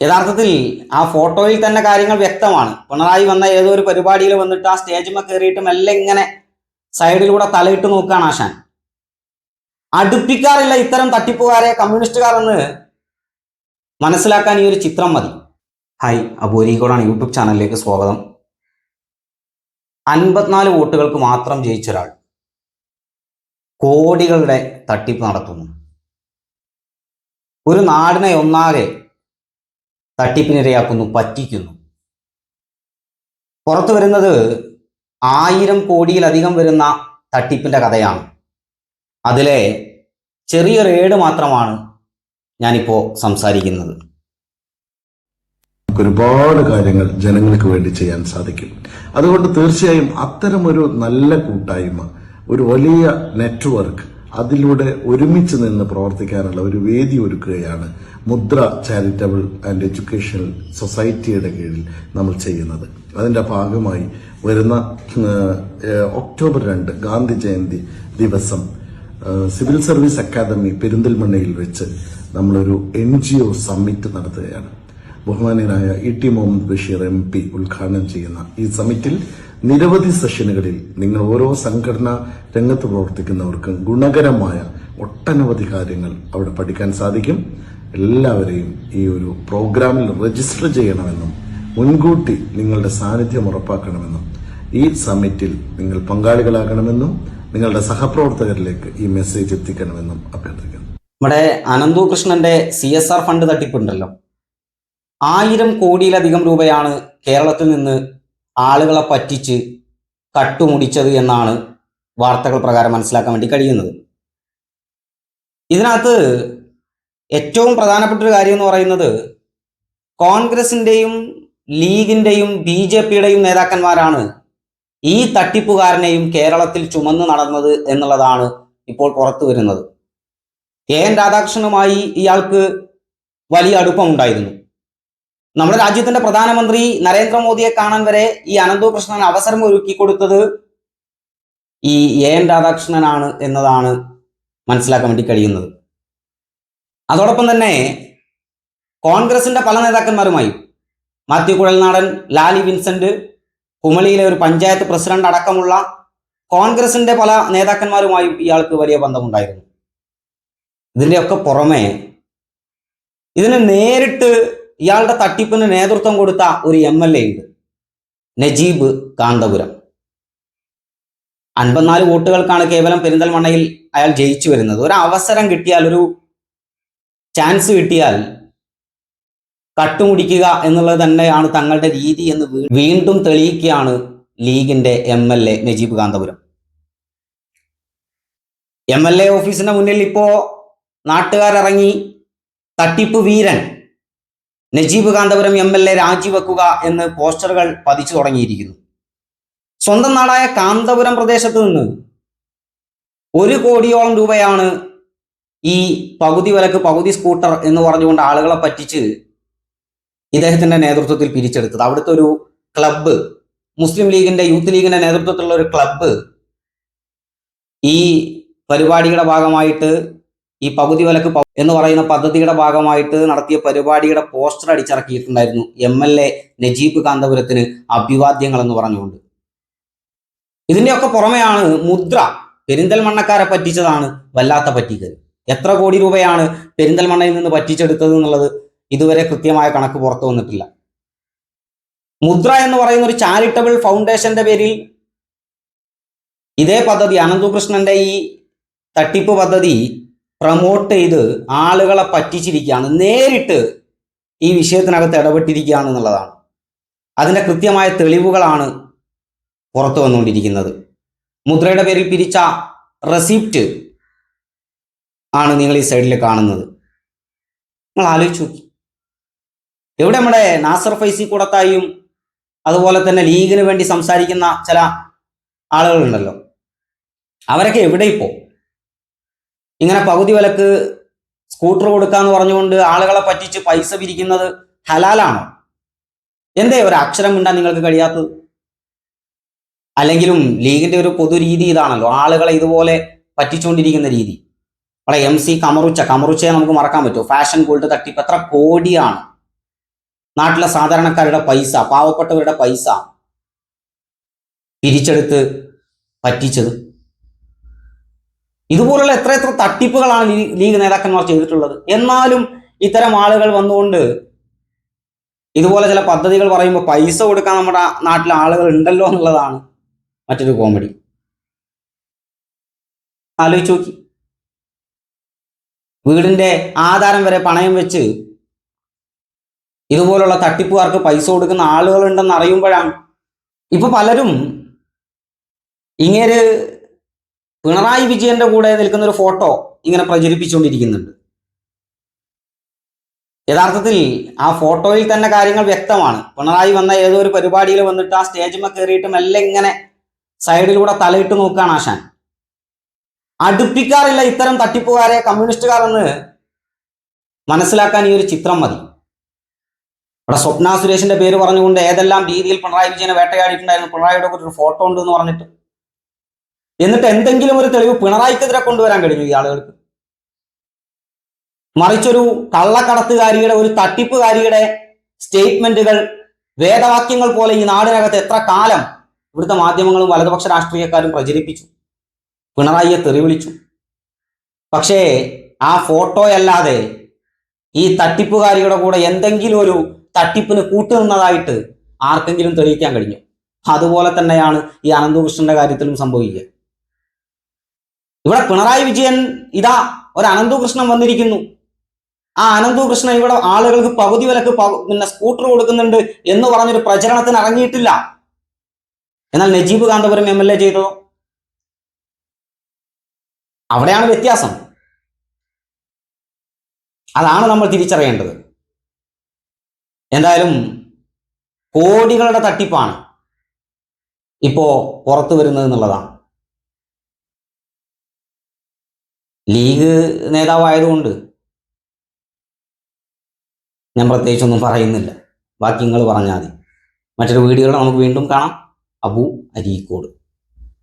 യഥാർത്ഥത്തിൽ ആ ഫോട്ടോയിൽ തന്നെ കാര്യങ്ങൾ വ്യക്തമാണ്. പിണറായി വന്ന ഏതോ ഒരു പരിപാടിയിൽ വന്നിട്ട് ആ സ്റ്റേജിന്മേൽ കയറിയിട്ട് മെല്ലെ ഇങ്ങനെ സൈഡിലൂടെ തലയിട്ട് നോക്കുകയാണ് ആശാൻ. അടുപ്പിക്കാറില്ല ഇത്തരം തട്ടിപ്പുകാരെ കമ്മ്യൂണിസ്റ്റുകാർ എന്ന് മനസ്സിലാക്കാൻ ഈ ഒരു ചിത്രം മതി. ഹായ് അബൂരിക്കോടാണ് യൂട്യൂബ് ചാനലിലേക്ക് സ്വാഗതം. അൻപത്തിനാല് വോട്ടുകൾക്ക് മാത്രം ജയിച്ച ഒരാൾ കോടികളുടെ തട്ടിപ്പ് നടത്തുന്നു. ഒരു നാടിനെ ഒന്നാകെ തട്ടിപ്പിനിരയാക്കുന്നു പറ്റിക്കുന്നു. പുറത്തു വരുന്നത് ആയിരം കോടിയിലധികം വരുന്ന തട്ടിപ്പിന്റെ കഥയാണ്. അതിലെ ചെറിയൊരു ഏട് മാത്രമാണ് ഞാനിപ്പോൾ സംസാരിക്കുന്നത്. ഒരുപാട് കാര്യങ്ങൾ ജനങ്ങൾക്ക് വേണ്ടി ചെയ്യാൻ സാധിക്കും. അതുകൊണ്ട് തീർച്ചയായും അത്തരമൊരു നല്ല കൂട്ടായ്മ ഒരു വലിയ നെറ്റ്വർക്ക് അതിലൂടെ ഒരുമിച്ച് നിന്ന് പ്രവർത്തിക്കാനുള്ള ഒരു വേദി ഒരുക്കുകയാണ് മുദ്ര ചാരിറ്റബിൾ ആൻഡ് എഡ്യൂക്കേഷണൽ സൊസൈറ്റിയുടെ കീഴിൽ നമ്മൾ ചെയ്യുന്നത്. അതിന്റെ ഭാഗമായി വരുന്ന ഒക്ടോബർ രണ്ട് ഗാന്ധി ജയന്തി ദിവസം സിവിൽ സർവീസ് അക്കാദമി പെരിന്തൽമണ്ണയിൽ വെച്ച് നമ്മളൊരു എൻ ജി ഒ സമ്മിറ്റ് നടത്തുകയാണ്. ബഹുമാനീയനായ E T Muhammad Basheer M P ഉദ്ഘാടനം ചെയ്യുന്ന ഈ സമിറ്റിൽ നിരവധി സെഷനുകളിൽ നിങ്ങൾ ഓരോ സംഘടന രംഗത്ത് പ്രവർത്തിക്കുന്നവർക്കും ഗുണകരമായ ഒട്ടനവധി കാര്യങ്ങൾ അവിടെ പഠിക്കാൻ സാധിക്കും. എല്ലാവരെയും ഈ ഒരു പ്രോഗ്രാമിൽ രജിസ്റ്റർ ചെയ്യണമെന്നും മുൻകൂട്ടി നിങ്ങളുടെ സാന്നിധ്യം ഉറപ്പാക്കണമെന്നും ഈ സമ്മിറ്റിൽ നിങ്ങൾ പങ്കാളികളാകണമെന്നും നിങ്ങളുടെ സഹപ്രവർത്തകരിലേക്ക് ഈ മെസ്സേജ് എത്തിക്കണമെന്നും അഭ്യർത്ഥിക്കുന്നു. നമ്മുടെ അനന്തു കൃഷ്ണന്റെ സി എസ് ആർ ഫണ്ട് തട്ടിപ്പുണ്ടല്ലോ. ആയിരം കോടിയിലധികം രൂപയാണ് കേരളത്തിൽ നിന്ന് ആളുകളെ പറ്റിച്ച് കട്ടുമുടിച്ചത് എന്നാണ് വാർത്തകൾ പ്രകാരം മനസ്സിലാക്കാൻ വേണ്ടി കഴിയുന്നത്. ഇതിനകത്ത് ഏറ്റവും പ്രധാനപ്പെട്ട ഒരു കാര്യം എന്ന് പറയുന്നത് കോൺഗ്രസിന്റെയും ലീഗിന്റെയും ബി ജെ പിയുടെയും നേതാക്കന്മാരാണ് ഈ തട്ടിപ്പുകാരനെയും കേരളത്തിൽ ചുമന്ന് നടന്നത് എന്നുള്ളതാണ് ഇപ്പോൾ പുറത്തു വരുന്നത്. കെ എൻ രാധാകൃഷ്ണനുമായി ഇയാൾക്ക് വലിയ അടുപ്പമുണ്ടായിരുന്നു. നമ്മുടെ രാജ്യത്തിന്റെ പ്രധാനമന്ത്രി നരേന്ദ്രമോദിയെ കാണാൻ വരെ ഈ അനന്തു കൃഷ്ണൻ അവസരം ഒരുക്കി കൊടുത്തത് ഈ എ എൻ രാധാകൃഷ്ണനാണ് എന്നതാണ് മനസ്സിലാക്കാൻ വേണ്ടി കഴിയുന്നത്. അതോടൊപ്പം തന്നെ കോൺഗ്രസിന്റെ പല നേതാക്കന്മാരുമായി മാത്യു കുഴൽനാടൻ ലാലി വിൻസെന്റ് കുമളിയിലെ ഒരു പഞ്ചായത്ത് പ്രസിഡന്റ് അടക്കമുള്ള കോൺഗ്രസിന്റെ പല നേതാക്കന്മാരുമായും ഇയാൾക്ക് വലിയ ബന്ധമുണ്ടായിരുന്നു. ഇതിന്റെയൊക്കെ പുറമെ ഇതിന് നേരിട്ട് ഇയാളുടെ തട്ടിപ്പിന് നേതൃത്വം കൊടുത്ത ഒരു എം എൽ എ ഉണ്ട്. നജീബ് കാന്തപുരം. അൻപത്തിനാല് വോട്ടുകൾക്കാണ് കേവലം പെരിന്തൽമണ്ണയിൽ അയാൾ ജയിച്ചു വരുന്നത്. ഒരു അവസരം കിട്ടിയാൽ ഒരു ചാൻസ് കിട്ടിയാൽ കട്ടുമുടിക്കുക എന്നുള്ളത് തന്നെയാണ് തങ്ങളുടെ രീതി എന്ന് വീണ്ടും തെളിയിക്കുകയാണ് ലീഗിന്റെ M L A Najeeb Kanthapuram. M L A ഓഫീസിന്റെ മുന്നിൽ ഇപ്പോ നാട്ടുകാരിറങ്ങി തട്ടിപ്പ് വീരൻ Najeeb Kanthapuram M L A രാജിവെക്കുക എന്ന് പോസ്റ്ററുകൾ പതിച്ചു തുടങ്ങിയിരിക്കുന്നു. സ്വന്തം നാടായ കാന്തപുരം പ്രദേശത്ത് നിന്ന് ഒരു കോടിയോളം രൂപയാണ് ഈ പകുതി വിലക്ക് പകുതി സ്കൂട്ടർ എന്ന് പറഞ്ഞുകൊണ്ട് ആളുകളെ പറ്റിച്ച് ഇദ്ദേഹത്തിന്റെ നേതൃത്വത്തിൽ പിരിച്ചെടുത്തത്. അവിടുത്തെ ഒരു ക്ലബ്ബ് മുസ്ലിം ലീഗിന്റെ യൂത്ത് ലീഗിന്റെ നേതൃത്വത്തിലുള്ള ഒരു ക്ലബ്ബ് ഈ പരിപാടിയുടെ ഭാഗമായിട്ട് ഈ പകുതി വിലക്ക് എന്ന് പറയുന്ന പദ്ധതിയുടെ ഭാഗമായിട്ട് നടത്തിയ പരിപാടിയുടെ പോസ്റ്റർ അടിച്ചിറക്കിയിട്ടുണ്ടായിരുന്നു എം എൽ എ നജീബ് കാന്തപുരത്തിന് അഭിവാദ്യങ്ങൾ എന്ന് പറഞ്ഞുകൊണ്ട്. ഇതിന്റെയൊക്കെ പുറമെയാണ് മുദ്ര. പെരിന്തൽമണ്ണക്കാരെ പറ്റിച്ചതാണ് വല്ലാത്ത പറ്റിക്കൽ. എത്ര കോടി രൂപയാണ് പെരിന്തൽമണ്ണയിൽ നിന്ന് പറ്റിച്ചെടുത്തത് എന്നുള്ളത് ഇതുവരെ കൃത്യമായ കണക്ക് പുറത്തു വന്നിട്ടില്ല. മുദ്ര എന്ന് പറയുന്ന ഒരു ചാരിറ്റബിൾ ഫൗണ്ടേഷന്റെ പേരിൽ ഇതേ പദ്ധതി അനന്തുകൃഷ്ണന്റെ ഈ തട്ടിപ്പ് പദ്ധതി പ്രൊമോട്ട് ചെയ്ത് ആളുകളെ പറ്റിച്ചിരിക്കുകയാണ്. നേരിട്ട് ഈ വിഷയത്തിനകത്ത് ഇടപെട്ടിരിക്കുകയാണ് എന്നുള്ളതാണ്. അതിന്റെ കൃത്യമായ തെളിവുകളാണ് പുറത്തു വന്നുകൊണ്ടിരിക്കുന്നത്. മുദ്രയുടെ പേരിൽ പിരിച്ച റെസിപ്റ്റ് ആണ് നിങ്ങൾ ഈ സൈഡിൽ കാണുന്നത്. നിങ്ങൾ ആലോചിച്ചു നോക്കി. എവിടെ നമ്മുടെ നാസർ ഫൈസി കൂടത്തായും അതുപോലെ തന്നെ ലീഗിന് വേണ്ടി സംസാരിക്കുന്ന ചില ആളുകളുണ്ടല്ലോ. അവരൊക്കെ എവിടെ ഇപ്പോ? ഇങ്ങനെ പകുതി വിലക്ക് സ്കൂട്ടർ കൊടുക്കാന്ന് പറഞ്ഞുകൊണ്ട് ആളുകളെ പറ്റിച്ച് പൈസ പിരിക്കുന്നത് ഹലാലാണോ? എന്തേ ഒരു അക്ഷരം മിണ്ടാൻ നിങ്ങൾക്ക് കഴിയാത്തത്? അല്ലെങ്കിലും ലീഗിന്റെ ഒരു പൊതു രീതി ഇതാണല്ലോ. ആളുകളെ ഇതുപോലെ പറ്റിച്ചുകൊണ്ടിരിക്കുന്ന രീതി. നമ്മളെ എം സി കമറുച്ച കമറുച്ചയെ നമുക്ക് മറക്കാൻ പറ്റുമോ? ഫാഷൻ ഗോൾഡ് തട്ടിപ്പ് എത്ര കോടിയാണ്? നാട്ടിലെ സാധാരണക്കാരുടെ പൈസ പാവപ്പെട്ടവരുടെ പൈസ പിരിച്ചെടുത്ത് പറ്റിച്ചത് ഇതുപോലുള്ള എത്ര എത്ര തട്ടിപ്പുകളാണ് ലീഗ് നേതാക്കന്മാർ ചെയ്തിട്ടുള്ളത്. എന്നാലും ഇത്തരം ആളുകൾ വന്നുകൊണ്ട് ഇതുപോലെ ചില പദ്ധതികൾ പറയുമ്പോൾ പൈസ കൊടുക്കാൻ നമ്മുടെ നാട്ടിലെ ആളുകൾ ഉണ്ടല്ലോ എന്നുള്ളതാണ് മറ്റൊരു കോമഡി. ആലോചിച്ച് നോക്കി. വീടിന്റെ ആധാരം വരെ പണയം വെച്ച് ഇതുപോലുള്ള തട്ടിപ്പുകാർക്ക് പൈസ കൊടുക്കുന്ന ആളുകളുണ്ടെന്ന് അറിയുമ്പോഴാണ് ഇപ്പൊ പലരും ഇങ്ങനെ പിണറായി വിജയന്റെ കൂടെ നിൽക്കുന്ന ഒരു ഫോട്ടോ ഇങ്ങനെ പ്രചരിപ്പിച്ചുകൊണ്ടിരിക്കുന്നുണ്ട്. യഥാർത്ഥത്തിൽ ആ ഫോട്ടോയിൽ തന്നെ കാര്യങ്ങൾ വ്യക്തമാണ്. പിണറായി വന്ന ഏതോ ഒരു പരിപാടിയിൽ വന്നിട്ട് ആ സ്റ്റേജിന്മേൽ കയറിയിട്ടും എല്ലാം ഇങ്ങനെ സൈഡിലൂടെ തലയിട്ട് നോക്കുകയാണ് ആശാൻ. അടുപ്പിക്കാറില്ല ഇത്തരം തട്ടിപ്പുകാരെ കമ്മ്യൂണിസ്റ്റുകാർ എന്ന് മനസ്സിലാക്കാൻ ഈ ഒരു ചിത്രം മതി. ഇവിടെ സ്വപ്ന സുരേഷിന്റെ പേര് പറഞ്ഞുകൊണ്ട് ഏതെല്ലാം രീതിയിൽ പിണറായി വിജയനെ വേട്ടയാടിയിട്ടുണ്ടായിരുന്നു പിണറായിയുടെ ഒരു ഫോട്ടോ ഉണ്ട് എന്ന് പറഞ്ഞിട്ട്. എന്നിട്ട് എന്തെങ്കിലും ഒരു തെളിവ് പിണറായിക്കെതിരെ കൊണ്ടുവരാൻ കഴിഞ്ഞു ഈ ആളുകൾക്ക്. മറിച്ചൊരു കള്ളക്കടത്തുകാരിയുടെ ഒരു തട്ടിപ്പുകാരിയുടെ സ്റ്റേറ്റ്മെന്റുകൾ വേദവാക്യങ്ങൾ പോലെ ഈ നാടിനകത്ത് എത്ര കാലം ഇവിടുത്തെ മാധ്യമങ്ങളും വലതുപക്ഷ രാഷ്ട്രീയക്കാരും പ്രചരിപ്പിച്ചു. പിണറായിയെ തെറിവിളിച്ചു. പക്ഷേ ആ ഫോട്ടോയല്ലാതെ ഈ തട്ടിപ്പുകാരിയുടെ കൂടെ എന്തെങ്കിലും ഒരു തട്ടിപ്പിന് കൂട്ടുനിന്നതായിട്ട് ആർക്കെങ്കിലും തെളിയിക്കാൻ കഴിഞ്ഞു. അതുപോലെ തന്നെയാണ് ഈ അനന്തകൃഷ്ണന്റെ കാര്യത്തിലും സംഭവിക്കുക. ഇവിടെ പിണറായി വിജയൻ ഇതാ ഒരു അനന്തകൃഷ്ണൻ വന്നിരിക്കുന്നു. ആ അനന്തകൃഷ്ണൻ ഇവിടെ ആളുകൾക്ക് പകുതി വിലക്ക് പിന്നെ സ്കൂട്ടർ കൊടുക്കുന്നുണ്ട് എന്ന് പറഞ്ഞൊരു പ്രചരണത്തിന് ഇറങ്ങിയിട്ടില്ല. എന്നാൽ Najeeb Kanthapuram M L A ചെയ്തതോ അവിടെയാണ് വ്യത്യാസം. അതാണ് നമ്മൾ തിരിച്ചറിയേണ്ടത്. എന്തായാലും കോടികളുടെ തട്ടിപ്പാണ്. ഇപ്പോ പുറത്തു വരുന്നത് എന്നുള്ളതാണ്. ലീഗ് നേതാവായതുകൊണ്ട് ഞാൻ പ്രത്യേകിച്ചൊന്നും പറയുന്നില്ല. ബാക്കി നിങ്ങൾ പറഞ്ഞാൽ മതി. മറ്റൊരു വീഡിയോയിൽ നമുക്ക് വീണ്ടും കാണാം. അബു അരീക്കോട്.